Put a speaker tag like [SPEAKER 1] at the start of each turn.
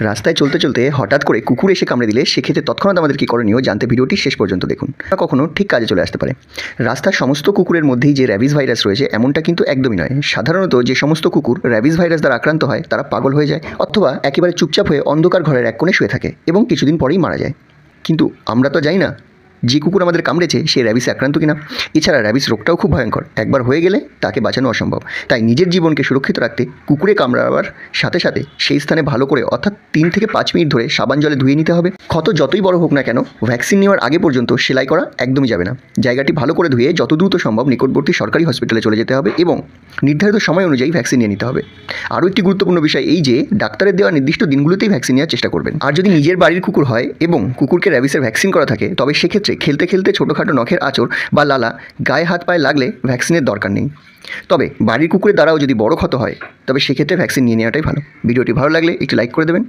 [SPEAKER 1] রাস্তায় চলতে চলতে হঠাৎ করে কুকুর এসে কামড়ে দিলে সেক্ষেত্রে তৎক্ষণাৎ আমাদের কী করণীয়? জানতে ভিডিওটি শেষ পর্যন্ত দেখুন। বা কখনো ঠিক কাজে চলে আসতে পারে। রাস্তার সমস্ত কুকুরের মধ্যেই যে র্যাবিস ভাইরাস রয়েছে, এমনটা কিন্তু একদমই নয়। সাধারণত যে সমস্ত কুকুর র্যাবিস ভাইরাস দ্বারা আক্রান্ত হয়, তারা পাগল হয়ে যায় অথবা একেবারে চুপচাপ হয়ে অন্ধকার ঘরের এক কোণে শুয়ে থাকে এবং কিছুদিন পরেই মারা যায়। কিন্তু আমরা তো জানি না যে কুকুর আমাদের কামড়েছে, সে র্যাবিসে আক্রান্ত কিনা। এছাড়া র্যাবিস রোগটাও খুব ভয়ঙ্কর। একবার হয়ে গেলে তাকে বাঁচানো অসম্ভব। তাই নিজের জীবনকে সুরক্ষিত রাখতে কুকুরে কামড়াবার সাথে সাথে সেই স্থানে ভালো করে, অর্থাৎ তিন থেকে পাঁচ মিনিট ধরে সাবান জলে ধুয়ে নিতে হবে। ক্ষত যতই বড় হোক না কেন, ভ্যাকসিন নেওয়ার আগে পর্যন্ত সেলাই করা একদমই যাবে না। জায়গাটি ভালো করে ধুয়ে যত দ্রুত সম্ভব নিকটবর্তী সরকারি হসপিটালে চলে যেতে হবে এবং নির্ধারিত সময় অনুযায়ী ভ্যাকসিন নিয়ে নিতে হবে। আরও একটি গুরুত্বপূর্ণ বিষয় এই যে, ডাক্তারের দেওয়া নির্দিষ্ট দিনগুলোতেই ভ্যাকসিন নেওয়ার চেষ্টা করবেন। আর যদি নিজের বাড়ির কুকুর হয় এবং কুকুরকে র্যাবিসের ভ্যাকসিন করা থাকে, তবে সেক্ষেত্রে খেলতে খেলতে ছোটোখাটো নখের আঁচড় বা লালা গায়ে হাত পায়ে লাগলে ভ্যাকসিনের দরকার নেই। তবে বাড়ির কুকুরের দ্বারাও যদি বড় ক্ষত হয়, তবে সেক্ষেত্রে ভ্যাকসিন নিয়ে নেওয়াটাই ভালো। ভিডিওটি ভালো লাগলে একটি লাইক করে দেবেন।